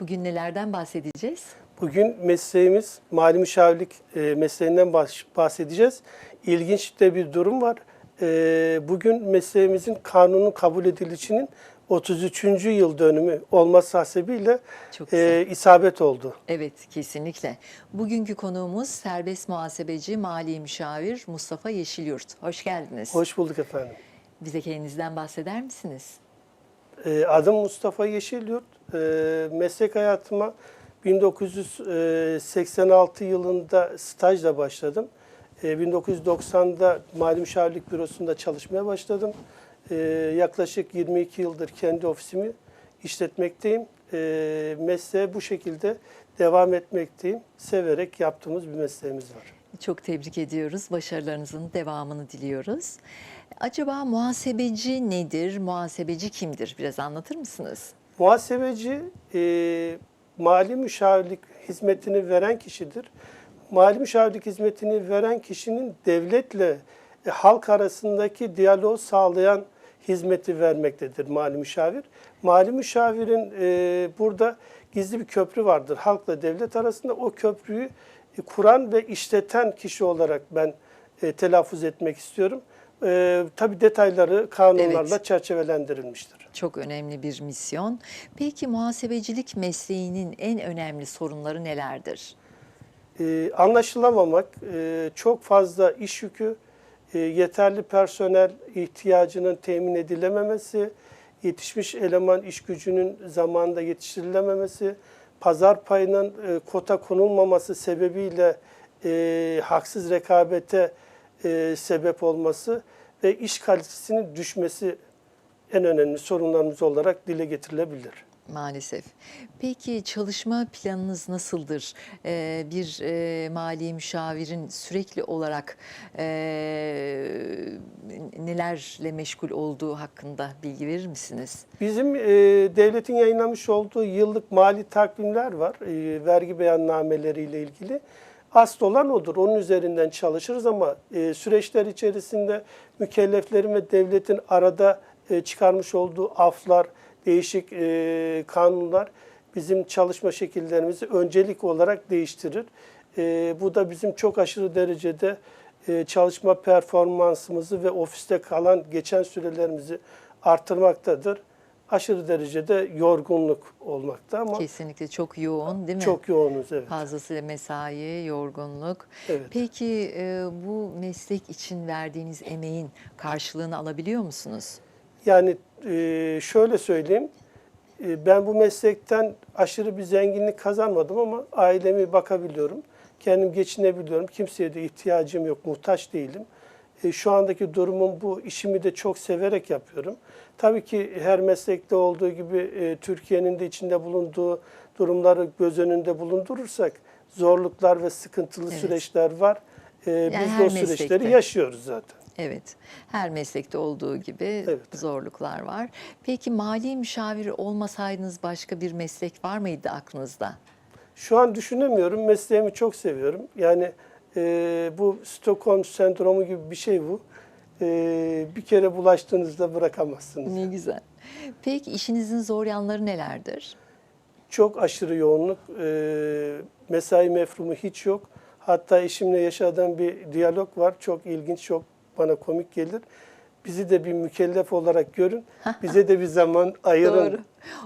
Bugün nelerden bahsedeceğiz? Bugün mesleğimiz mali müşavirlik e, mesleğinden bahsedeceğiz. İlginç de bir durum var. E, Bugün mesleğimizin kanunun kabul edilişinin 33. yıl dönümü olması hasebiyle e, isabet oldu. Evet, kesinlikle. Bugünkü konuğumuz serbest muhasebeci, mali müşavir Mustafa Yeşilyurt. Hoş geldiniz. Hoş bulduk efendim. Bize kendinizden bahseder misiniz? E, Adım Mustafa Yeşilyurt. E, Meslek hayatıma 1986 yılında stajla başladım. E, 1990'da Mali Müşavirlik Bürosu'nda çalışmaya başladım. E, Yaklaşık 22 yıldır kendi ofisimi işletmekteyim. E, Mesleğe bu şekilde devam etmekteyim. Severek yaptığımız bir mesleğimiz var. Çok tebrik ediyoruz. Başarılarınızın devamını diliyoruz. Acaba muhasebeci nedir? Muhasebeci kimdir? Biraz anlatır mısınız? Muhasebeci e, mali müşavirlik hizmetini veren kişidir. Mali müşavirlik hizmetini veren kişinin devletle e, halk arasındaki diyaloğu sağlayan hizmeti vermektedir mali müşavir. Mali müşavirin e, burada gizli bir köprü vardır halkla devlet arasında. O köprüyü kuran ve işleten kişi olarak ben e, telaffuz etmek istiyorum. E, tabii detayları kanunlarla Evet. çerçevelendirilmiştir. Çok önemli bir misyon. Peki muhasebecilik mesleğinin en önemli sorunları nelerdir? Ee, anlaşılamamak, e, çok fazla iş yükü, e, yeterli personel ihtiyacının temin edilememesi, yetişmiş eleman iş gücünün zamanında yetiştirilememesi, pazar payının e, kota konulmaması sebebiyle e, haksız rekabete e, sebep olması ve iş kalitesinin düşmesi en önemli sorunlarımız olarak dile getirilebilir. Maalesef. Peki çalışma planınız nasıldır? Ee, bir e, mali müşavirin sürekli olarak e, nelerle meşgul olduğu hakkında bilgi verir misiniz? Bizim e, devletin yayınlamış olduğu yıllık mali takvimler var, e, vergi beyannameleriyle ilgili. Asıl olan odur, onun üzerinden çalışırız ama e, süreçler içerisinde mükelleflerin ve devletin arada e, çıkarmış olduğu aflar, değişik e, kanunlar bizim çalışma şekillerimizi öncelik olarak değiştirir. E, bu da bizim çok aşırı derecede e, çalışma performansımızı ve ofiste kalan geçen sürelerimizi artırmaktadır. Aşırı derecede yorgunluk olmakta ama Kesinlikle çok yoğun değil mi? çok yoğunuz evet. Fazlasıyla mesai, yorgunluk. Evet. Peki e, bu meslek için verdiğiniz emeğin karşılığını alabiliyor musunuz? Yani e, şöyle söyleyeyim, e, ben bu meslekten aşırı bir zenginlik kazanmadım ama ailemi bakabiliyorum. Kendim geçinebiliyorum. Kimseye de ihtiyacım yok, muhtaç değilim. E, Şu andaki durumum bu. İşimi de çok severek yapıyorum. Tabii ki her meslekte olduğu gibi e, Türkiye'nin de içinde bulunduğu durumları göz önünde bulundurursak zorluklar ve sıkıntılı Evet. süreçler var. E, Biz her de o süreçleri meslekte. yaşıyoruz zaten. Evet, her meslekte olduğu gibi Evet. zorluklar var. Peki mali müşavir olmasaydınız başka bir meslek var mıydı aklınızda? Şu an düşünemiyorum. Mesleğimi çok seviyorum. Yani e, bu Stockholm sendromu gibi bir şey bu. E, bir kere bulaştığınızda bırakamazsınız. Ne güzel. Peki işinizin zor yanları nelerdir? Çok aşırı yoğunluk. E, mesai mefrumu hiç yok. Hatta eşimle yaşadığım bir diyalog var. Çok ilginç, çok bana komik gelir. Bizi de bir mükellef olarak görün. Bize de bir zaman ayırın. Doğru.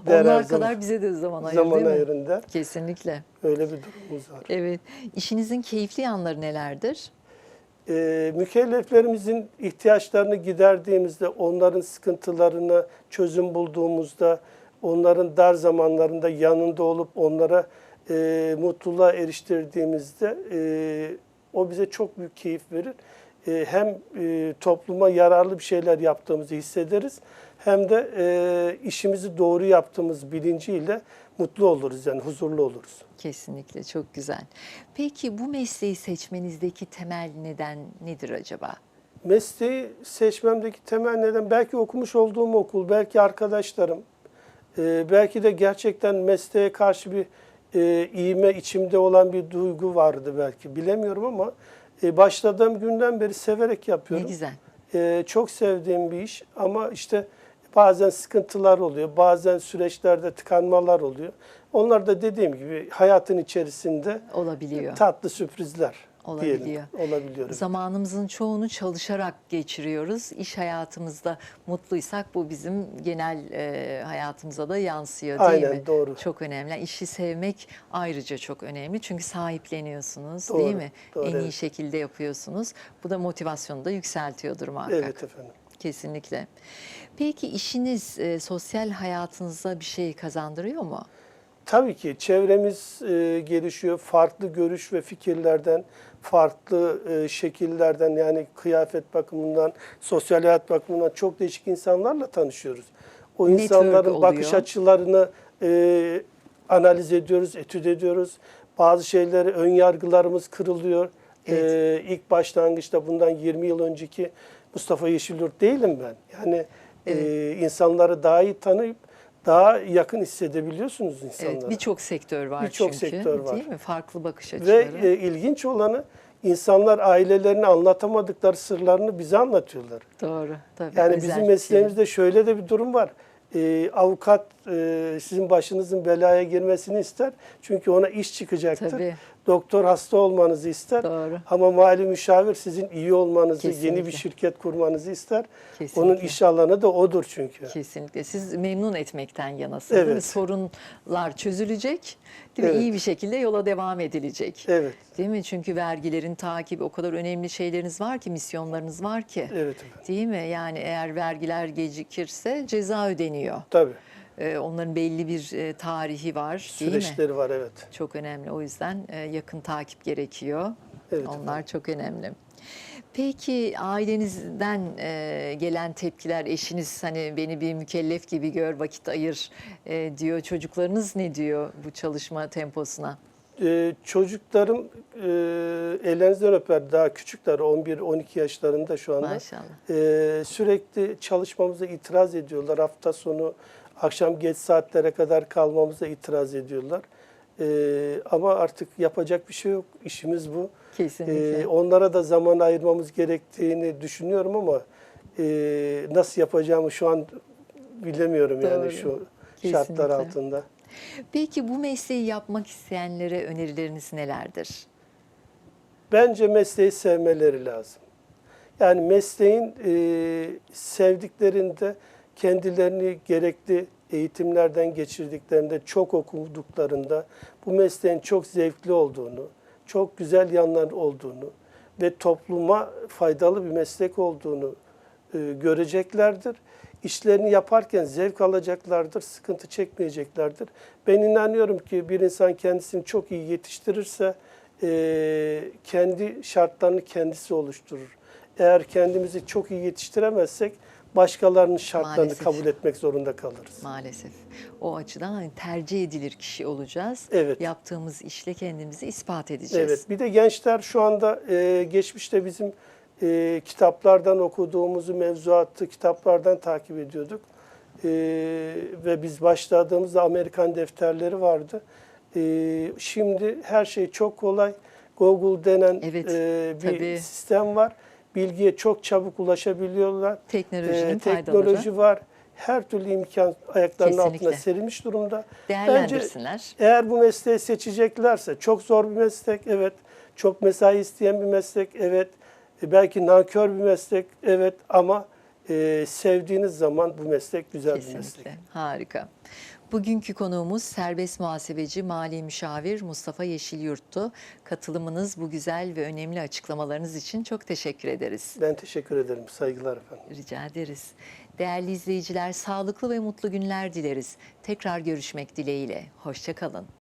der Onlar zaman. kadar bize de zaman ayır zaman değil mi? ayırın der. Kesinlikle. Öyle bir durumumuz var. Evet. İşinizin keyifli yanları nelerdir? e, mükelleflerimizin ihtiyaçlarını giderdiğimizde, onların sıkıntılarına çözüm bulduğumuzda, onların dar zamanlarında yanında olup onlara e, mutluluğa eriştirdiğimizde e, o bize çok büyük keyif verir. E, hem e, topluma yararlı bir şeyler yaptığımızı hissederiz, hem de e, işimizi doğru yaptığımız bilinciyle mutlu oluruz yani huzurlu oluruz. Kesinlikle çok güzel. Peki bu mesleği seçmenizdeki temel neden nedir acaba? Mesleği seçmemdeki temel neden belki okumuş olduğum okul, belki arkadaşlarım, e, belki de gerçekten mesleğe karşı bir e, iğme içimde olan bir duygu vardı belki bilemiyorum ama e, başladığım günden beri severek Ne yapıyorum. güzel. E, çok sevdiğim bir iş ama işte bazen sıkıntılar oluyor, bazen süreçlerde tıkanmalar oluyor. Onlar da dediğim gibi hayatın içerisinde Olabiliyor. tatlı sürprizler Olabiliyor. diyelim. Olabiliyor. Zamanımızın çoğunu çalışarak geçiriyoruz. İş hayatımızda mutluysak bu bizim genel e, hayatımıza da yansıyor değil Aynen, mi? doğru. Çok önemli. Yani işi sevmek ayrıca çok önemli. Çünkü sahipleniyorsunuz Doğru, değil mi? doğru, en iyi evet. şekilde yapıyorsunuz. Bu da motivasyonu da yükseltiyordur muhakkak. Evet efendim. Kesinlikle. Peki işiniz e, sosyal hayatınıza bir şey kazandırıyor mu? Tabii ki çevremiz e, gelişiyor. Farklı görüş ve fikirlerden, farklı e, şekillerden yani kıyafet bakımından, sosyal hayat bakımından çok değişik insanlarla tanışıyoruz. O Network insanların bakış açılarını e, analiz ediyoruz, etüt ediyoruz. Bazı şeyleri ön yargılarımız kırılıyor. Evet. E, ilk başlangıçta bundan 20 yıl önceki Mustafa Yeşilyurt değilim ben. Yani e, insanları daha iyi tanıyıp daha yakın hissedebiliyorsunuz insanlara. Evet, birçok sektör var Birçok çünkü. sektör var. Değil mi? Farklı bakış Ve açıları. e, ilginç olanı insanlar ailelerine anlatamadıkları sırlarını bize anlatıyorlar. Doğru. Tabii. Yani bizim bir mesleğimizde şöyle de bir durum var. E, avukat e, sizin başınızın belaya girmesini ister. Çünkü ona iş çıkacaktır. Tabii. Doktor hasta olmanızı ister. Doğru. Ama mali müşavir sizin iyi olmanızı, yeni Kesinlikle. bir şirket kurmanızı ister. Kesinlikle. Onun iş alanı da odur çünkü. Kesinlikle. Siz memnun etmekten yanasınız. Evet. Sorunlar çözülecek. Değil mi? Evet. İyi bir şekilde yola devam edilecek. Evet. Değil mi? Çünkü vergilerin takibi o kadar önemli şeyleriniz var ki, misyonlarınız var ki. Evet. Değil mi? Yani eğer vergiler gecikirse ceza ödeniyor. Tabii. Ee, onların belli bir e, tarihi var? Süreçleri var evet. Çok önemli. O yüzden e, yakın takip gerekiyor. Evet Onlar efendim. çok önemli. Peki ailenizden e, gelen tepkiler, eşiniz hani beni bir mükellef gibi gör, vakit ayır e, diyor. Çocuklarınız ne diyor bu çalışma temposuna? Ee, çocuklarım e, ellerinizden öper daha küçükler 11-12 yaşlarında şu anda. Maşallah. Ee, sürekli çalışmamıza itiraz ediyorlar. Hafta sonu akşam geç saatlere kadar kalmamıza itiraz ediyorlar. Ee, ama artık yapacak bir şey yok. İşimiz bu. Kesinlikle. Ee, onlara da zaman ayırmamız gerektiğini düşünüyorum ama e, nasıl yapacağımı şu an bilemiyorum Doğru. yani şu Kesinlikle. şartlar altında. Peki bu mesleği yapmak isteyenlere önerileriniz nelerdir? Bence mesleği sevmeleri lazım. Yani mesleğin e, sevdiklerinde kendilerini gerekli eğitimlerden geçirdiklerinde, çok okuduklarında bu mesleğin çok zevkli olduğunu, çok güzel yanları olduğunu ve topluma faydalı bir meslek olduğunu e, göreceklerdir. İşlerini yaparken zevk alacaklardır, sıkıntı çekmeyeceklerdir. Ben inanıyorum ki bir insan kendisini çok iyi yetiştirirse e, kendi şartlarını kendisi oluşturur. Eğer kendimizi çok iyi yetiştiremezsek başkalarının şartlarını Maalesef. kabul etmek zorunda kalırız. Maalesef. O açıdan hani tercih edilir kişi olacağız. Evet. Yaptığımız işle kendimizi ispat edeceğiz. Evet. Bir de gençler şu anda e, geçmişte bizim e, kitaplardan okuduğumuzu, mevzuatı kitaplardan takip ediyorduk. E, ve biz başladığımızda Amerikan defterleri vardı. E, şimdi her şey çok kolay. Google denen Evet, e, bir tabii. sistem var. Bilgiye çok çabuk ulaşabiliyorlar. Teknolojinin E, faydaları. teknoloji var. Her türlü imkan ayaklarının Kesinlikle. altına serilmiş durumda. Değerlendirsinler. Eğer bu mesleği seçeceklerse çok zor bir meslek evet. Çok mesai isteyen bir meslek evet. E, belki nankör bir meslek evet ama e, sevdiğiniz zaman bu meslek güzel bir meslek. Kesinlikle. Harika. Bugünkü konuğumuz serbest muhasebeci mali müşavir Mustafa Yeşilyurt'tu. Katılımınız bu güzel ve önemli açıklamalarınız için çok teşekkür ederiz. Ben teşekkür ederim. Saygılar efendim. Rica ederiz. Değerli izleyiciler sağlıklı ve mutlu günler dileriz. Tekrar görüşmek dileğiyle. Hoşçakalın.